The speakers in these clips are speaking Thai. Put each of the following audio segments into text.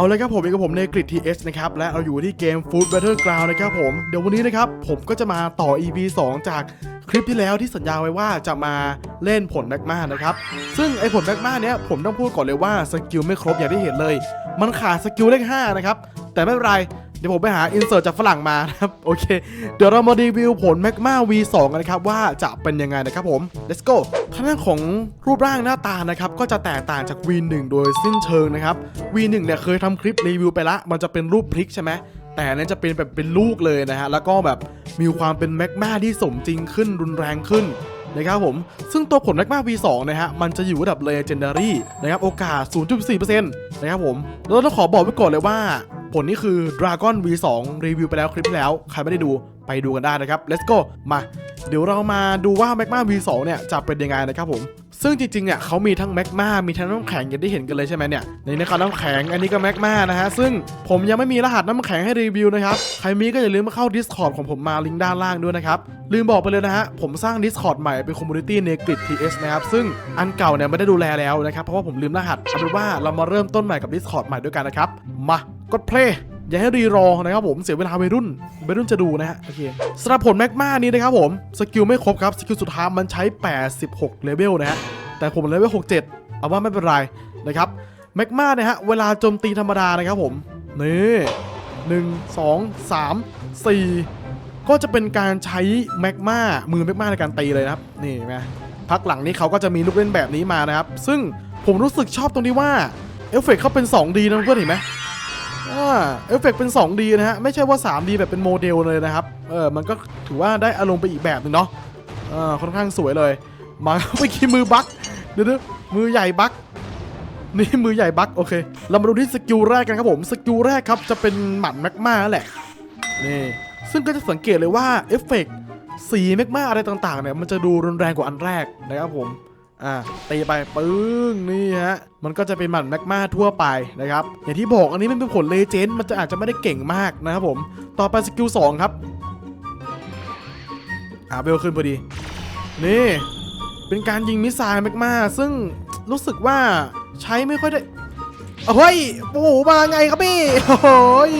เอาเลยครับผมอยู่กับผมในกริดทีเอสนะครับ และเราอยู่ที่เกม Food Battleground นะครับผม เดี๋ยววันนี้นะครับ ผมก็จะมาต่อ EP 2 จากคลิปที่แล้วที่สัญญาไว้ว่าจะมาเล่นผลแมกมานะครับ ซึ่งไอผลแมกมาเนี้ยผมต้องพูดก่อนเลยว่าสกิลไม่ครบอย่างที่เห็นเลย มันขาดสกิลเลข5นะครับ แต่ไม่เป็นไร เดี๋ยวผมไปหาอินเสิร์ตจากฝรั่งมานะครับโอเค เดี๋ยวเรามารีวิวผล Magma V2 กันนะครับ ว่าจะเป็นยังไงนะครับผม let's go ทางด้านของรูปร่างหน้าตานะครับ ก็จะแตกต่างจาก V1 โดยสิ้นเชิงนะครับ V1 เนี่ยเคยทำคลิปรีวิวไปละ มันจะเป็นรูปพลิกใช่ไหมแต่อันนั้นจะเป็นแบบเป็นลูกเลยนะฮะแล้วก็แบบมีความเป็นแมกมาที่สมจริงขึ้นรุนแรงขึ้นนะครับผม ซึ่งตัวผลแมกมา V2 นะฮะ มันจะอยู่ระดับ Legendary นะครับ โอกาส 0.4%นะครับผม แล้วต้องขอบอกไว้ก่อนเลยว่า ผลนี้คือ Dragon V2 รีวิวไปแล้วคลิปที่แล้ว ใครไม่ได้ดูไปดูกันได้นะครับ let's go มา เดี๋ยวเรามาดูว่า Magma V2 เนี่ยจะเป็นยังไงนะครับผม ซึ่งจริงๆเนี่ยเขามีทั้งแมกมามีทั้งน้ำแข็งอย่างที่เห็นกันเลยใช่ไหมเนี่ยในนะครับน้ำแข็งอันนี้ก็แมกมานะฮะซึ่งผมยังไม่มีรหัสน้ำแข็งให้รีวิวนะครับใครมีก็อย่าลืมมาเข้า Discord ของผมมาลิงก์ด้านล่างด้วยนะครับลืมบอกไปเลยนะฮะผมสร้าง Discord ใหม่เป็นคอมมูนิตี้ในกริด TS นะครับซึ่งอันเก่าเนี่ยไม่ได้ดูแลแล้วนะครับเพราะว่าผมลืมรหัสเอาเป็นว่าเรามาเริ่มต้นใหม่กับ Discord ใหม่ด้วยกันนะครับมา กด play อย่าให้รีรอนะครับผมเสียเวลาวัยรุ่นวัยรุ่นจะดูนะฮะโอเคสำหรับผลแมกมานี้นะครับผมสกิลไม่ครบครับสกิลสุดท้ายมันใช้ 86 เลเวลนะฮะแต่ผมเลเวล 67 เอาว่าไม่เป็นไรนะครับแมกมาเนี่ยฮะเวลาโจมตีธรรมดานะครับผมนี่หนึ่งสองสามสี่ก็จะเป็นการใช้แมกมามือแมกมาในการตีเลยนะครับนี่ไหมพักหลังนี้เขาก็จะมีลูกเล่นแบบนี้มานะครับซึ่งผมรู้สึกชอบตรงที่ว่าเอฟเฟกต์เขาเป็น 2D นะเพื่อนเห็นไหม อ่าเอฟเฟกต์เป็น 2D นะฮะ ไม่ใช่ว่า 3D แบบเป็นโมเดลเลยนะครับ เออ มันก็ถือว่าได้อารมณ์ไปอีกแบบหนึงเนาะอ่าค่อนข้างสวยเลย มาเมื่อกี้มือบั๊กเดี๋ยวมือใหญ่บั๊กนี่มือใหญ่บั๊กโอเค เรามาดูที่สกิลแรกกันครับผม สกิลแรกครับจะเป็นหมัดแมกมาแหละ นี่ ซึ่งก็จะสังเกตเลยว่าเอฟเฟกต์สีแมกมาอะไรต่างๆเนี่ย มันจะดูรุนแรงกว่าอันแรกนะครับผม อ่าตีไปปึ้งนี่ฮะมันก็จะเป็นหมัดแมกมาทั่วไปนะครับอย่างที่บอกอันนี้มันเป็นผลเลเจนด์มันจะอาจจะไม่ได้เก่งมากนะครับผมต่อไปสกิล2ครับอ่าเบลขึ้นพอดี นี่เป็นการยิงมิสไซล์แมกมาซึ่งรู้สึกว่าใช้ไม่ค่อยได้เฮ้ยโอ้โหมาไงครับพี่โอ้ย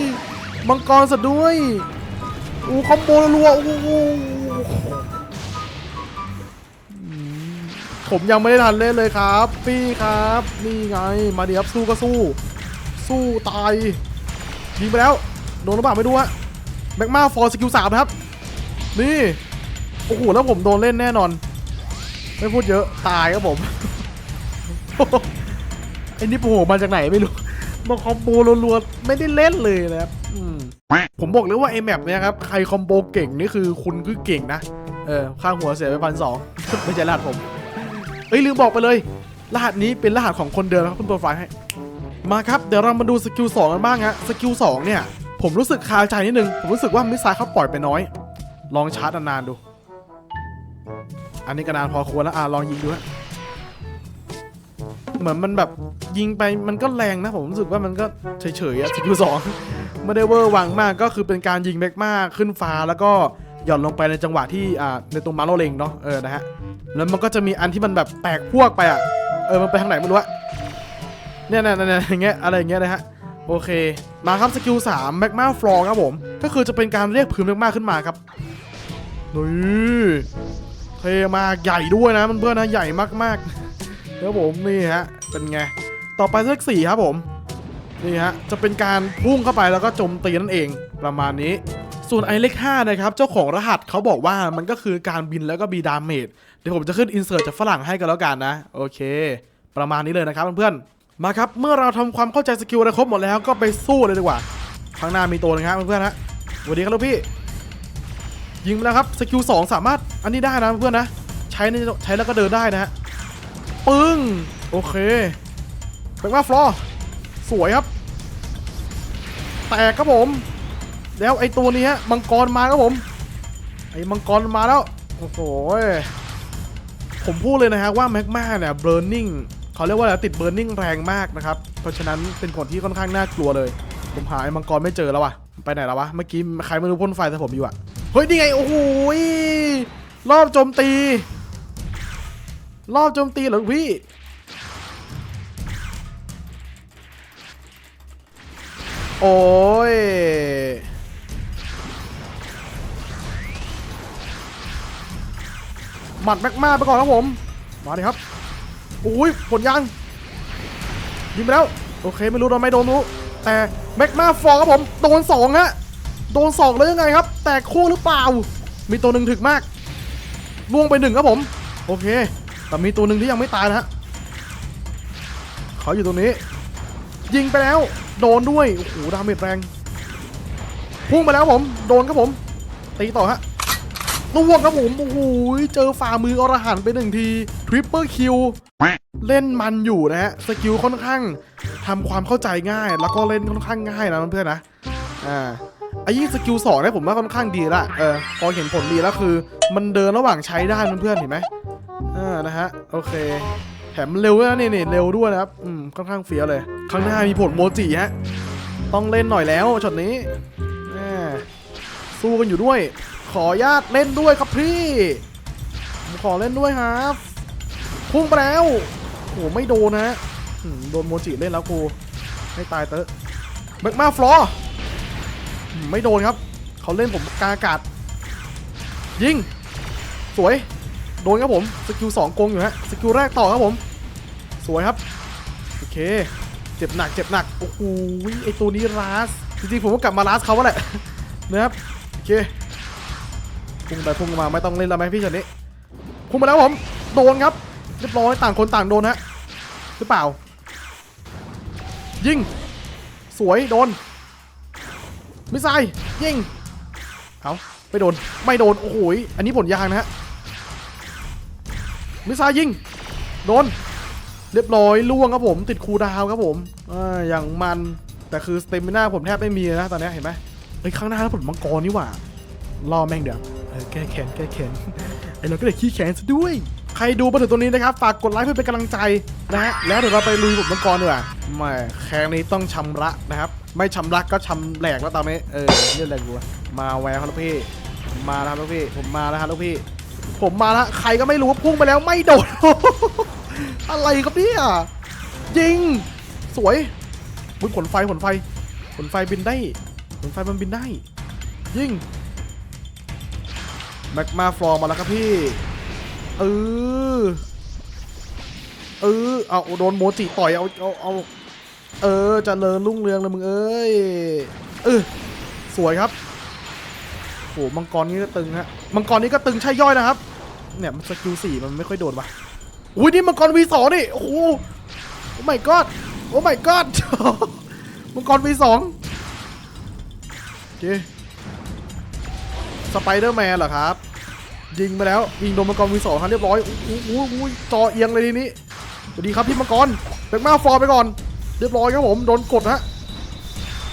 มังกรสะด้วยอู้คอมโบรัวโอ้โห ผมยังไม่ได้ทันเล่นเลยครับพี่ครับ นี่ไงมาเดี๋ยวสู้ก็สู้ สู้ตายยิงไปแล้วโดนหรือเปล่าไม่รู้ฮะแม็กมาฟอร์สกิลสามนะครับ นี่โอ้โหแล้วผมโดนเล่นแน่นอน ไม่พูดเยอะตายครับผมไอ้นี่โผล่มาจากไหนไม่รู้มาคอมโบรัวๆไม่ได้เล่นเลยนะครับผมบอกเลยว่าไอแมปเนี่ยครับใครคอมโบเก่งนี่คือคุณคือเก่งนะ เออข้างหัวเสียไปพันสองไม่ใช่รหัสผม เอ้ยลืมบอกไปเลย รหัสนี้เป็นรหัสของคนเดิมนครับคุณตัวไฟล์ให้ มาครับเดี๋ยวเรามาดูสกิล2กันบ้างฮะสกิล2เนี่ยผมรู้สึกคาใจนิดนึง ผมรู้สึกว่ามิสไซล์เขาปล่อยไปน้อย ลองชาร์จนานๆดู อันนี้ก็นานพอควรแล้วอะลองยิงดูฮะเหมือนมันแบบยิงไปมันก็แรงนะ ผมรู้สึกว่ามันก็เฉยๆอะสกิลสองไม่ได้เวอร์วังมากก็คือเป็นการยิงแมกมาขึ้นฟ้าแล้วก็ หย่อนลงไปในจังหวะที่อ่าในตรงมาโลเลงเนาะเออนะฮะแล้วมันก็จะมีอันที่มันแบบแตกพวกไปอะเออมันไปทางไหนไม่รู้อะเนี่ยเนี่ยเนี่ยอย่างเงี้ยอะไรอย่างเงี้ยนะฮะโอเค มาครับสกิล3แมกมาฟลอร์ครับผม ก็คือจะเป็นการเรียกพื้นแมกมาขึ้นมาครับนี่เทมาใหญ่ด้วยนะมันเพื่อนนะใหญ่มากๆครับผมนี่ฮะเป็นไงต่อไปเลขสี่ครับผมนี่ฮะจะเป็นการพุ่งเข้าไปแล้วก็โจมตีนั่นเองประมาณนี้ ส่วนไอเลข5นะครับเจ้าของรหัสเขาบอกว่ามันก็คือการบินแล้วก็มีดามเมจเดี๋ยวผมจะขึ้นอินเสิร์ตจากฝรั่งให้กันแล้วกันนะ โอเค ประมาณนี้เลยนะครับเพื่อนๆมาครับ เมื่อเราทำความเข้าใจสกิลอะไรครบหมดแล้วก็ไปสู้เลยดีกว่าข้างหน้ามีตัวนึงครับเพื่อนๆนะสวัสดีครับลูกพี่ ยิงไปแล้วครับสกิล2สามารถอันนี้ได้นะเพื่อนๆนะ ใช้ในใช้แล้วก็เดินได้นะฮะปึ้งโอเคเป็นว่าฟลอสวยครับ แตกครับผม แล้วไอตัวนี้ฮะมังกรมาครับผม ไอมังกรมาแล้ว โอ้โห ผมพูดเลยนะฮะว่าแม็กมาเนี่ยเบ r ร์นิ่งเขาเรียกว่าอะไรติดเบ r ร์นิ่งแรงมากนะครับ เพราะฉะนั้นเป็นคนที่ค่อนข้างน่ากลัวเลย ผมหาไอ้มังกรไม่เจอแล้ววะไปไหนแล้ววะ เมื่อกี้ใครไม่รู้พ่นไฟใส่ผมอยู่อะเฮ้ยนี่ไง โอ้โหยรอบโจมตี รอบโจมตีเหรอพี่โอ้ย หมัดแม็กมาไปก่อนครับผม มาดิครับโอ้ยผลยังยิงไปแล้ว โอเคไม่รู้โดนไม่โดนรู้ แต่แม็กมาฟอร์ครับผม โดนสองฮะ โดนสองแล้วยังไงครับ แตกคู่หรือเปล่า มีตัวหนึ่งถึกมากล่วงไปหนึ่งครับผม โอเค แต่มีตัวหนึ่งที่ยังไม่ตายนะฮะเขาอยู่ตรงนี้ ยิงไปแล้ว โดนด้วย โอ้โหดาเมจแรง พุ่งไปแล้วผม โดนครับผม ตีต่อฮะ ล่วงครับผมโอ้โหเจอฝ่ามืออรหันต์ไปหนึ่งทีทริปเปอร์คิวเล่นมันอยู่นะฮะสกิลค่อนข้างทำความเข้าใจง่าย แล้วก็เล่นค่อนข้างง่ายนะเพื่อนๆนะอ่าไอ้ยิ่งสกิลสองเนี่ยผมว่าค่อนข้างดีละเออพอเห็นผลดีแล้วคือ มันเดินระหว่างใช้ได้เพื่อนๆเห็นไหมอ่านะฮะโอเคแถมเร็วด้วยนะนี่นี่เร็วด้วยนะครับอืมค่อนข้างเฟี้ยวเลย ข้างหน้ามีผลโมจิฮะต้องเล่นหน่อยแล้วช็อตนี้สู้กันอยู่ด้วย ขอญาตเล่นด้วยครับพี่ผมขอเล่นด้วยครับพุ่งไปแล้วโอ้โหไม่โดนนะโดนโมจิเล่นแล้วกูให้ตายเตอะแบกมาฟลอร์ไม่โดนครับ เขาเล่นผมกาอากาศ ยิง สวย โดนครับผม สกิลสองโกงอยู่ฮะ สกิลแรกต่อครับผม สวยครับ โอเค เจ็บหนัก เจ็บหนัก โอ้โหไอตัวนี้รัสจริงๆผมก็กลับมารัสเขาว่าแหละนะครับ โอเค พุ่งไปพุ่งมาไม่ต้องเล่นแล้วไหมพี่ชนนี้พุ่งมาแล้วผมโดนครับเรียบร้อยต่างคนต่างโดนฮะหรือเปล่า ยิง สวยโดนมิไซยิงเอาไม่โดนไม่โดนโอ้โหอันนี้ผลยางนะฮะมิไซล์ยิงโดนเรียบร้อยล่วงครับผม ติดคูดาวครับผมออย่างมันแต่คือสเตมิน่าผมแทบไม่มีนะตอนนี้เห็นไหมเฮ้ยข้างหน้าแล้วผลมังกรนี่หว่า รอแม่งเดี๋ยว เออแก้แค้นแก้แค้นไอเราก็เลยขี้แค้นซะด้วย ใครดูมาถึงตรงนี้นะครับ ฝากกดไลค์เพื่อเป็นกำลังใจนะฮะ แล้วเดี๋ยวเราไปลุยบทมังกรดีกว่าไม่แค้นนี้ต้องชำระนะครับ ไม่ชำระก็ชำแหลกแล้วตอนนี้ เออเรื่องอะไรกูมาแววครับลูกพี่ มาแล้วครับลูกพี่ ผมมาแล้วครับลูกพี่ ผมมาแล้ว ใครก็ไม่รู้พุ่งไปแล้วไม่โดน อะไรครับเนี่ยยิง สวยอุ๊ยผลไฟผลไฟผลไฟบินได้ผลไฟมันบินได้ ยิง แมกมาฟลอมาแล้วครับพี่ เออ เออ เอาโดนโมจิต่อยเอาเอาเอาเออเจะเลิญรุ่งเรืองเลยมึงเอ้ย เออ สวยครับโหมังกรนี้ก็ตึงฮะ มังกรนี้ก็ตึงใช่ย่อยนะครับ เนี่ยมันสกิลสี่มันไม่ค่อยโดนว่ะอุ้ยนี่มังกรวีสองนี่ โอ้โหโอ้ my god โอ้ my god มังกรวีสองโอเค สไปเดอร์แมนเหรอครับ ยิงไปแล้ว ยิงโดนมังกรวีสองครับเรียบร้อยอู้หูอู้จอเอียงเลยทีนี้สวัสดีครับพี่มังกรเบกมาฟอร์ไปก่อน เรียบร้อยครับผมโดนกดฮะ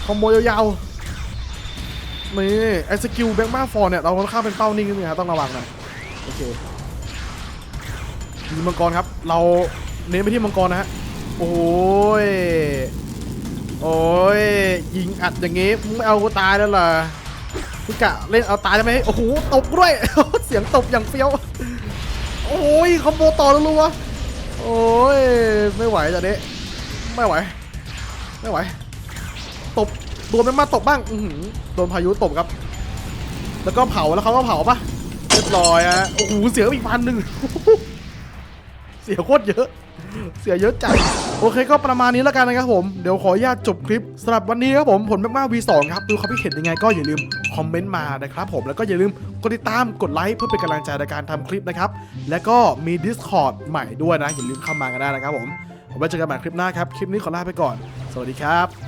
คอมโบยาวๆนี่ไอสกิลแบงมาฟอร์เนี่ยเราค่อนข้างเป็นเป้านิ่งนิดนึงครับต้องระวังหน่อยโอเคยิงมังกรครับ เราเน้นไปที่มังกรนะฮะโอ้ยโอ้ยยิงอัดอย่างงี้ไม่เอากูตายแล้วเห รอพี่กะเล่นเอาตายได้ไหมโอ้โหตบด้วย เสียงตบอย่างเฟี้ยว โอ้ยคอมโบต่อรัวๆโอ้ยไม่ไหวตอนนี้ไม่ไหว ไม่ไหว ตบโดนมันมาตบบ้างอืโดนพายุตบครับ แล้วก็เผาแล้วเขาก็เผาปะเรียบร้อยอะโอ้โหเสียอีกพันหนึ่งเสียโคตรเยอะ เสียเยอะจัดโอเคก็ประมาณนี้แล้วกันนะครับผม เดี๋ยวขออนุญาตจบคลิปสำหรับวันนี้ครับผมผลมากๆ V2 ครับ ดูความคิดเห็นยังไงก็อย่าลืมคอมเมนต์มานะครับผมแล้วก็อย่าลืมกดติดตามกดไลค์เพื่อเป็นกำลังใจในการทำคลิปนะครับ แล้วก็มี Discord ใหม่ด้วยนะอย่าลืมเข้ามากันได้นะครับผมผมไว้เจอกันใหม่คลิปหน้าครับ คลิปนี้ขอลาไปก่อน สวัสดีครับ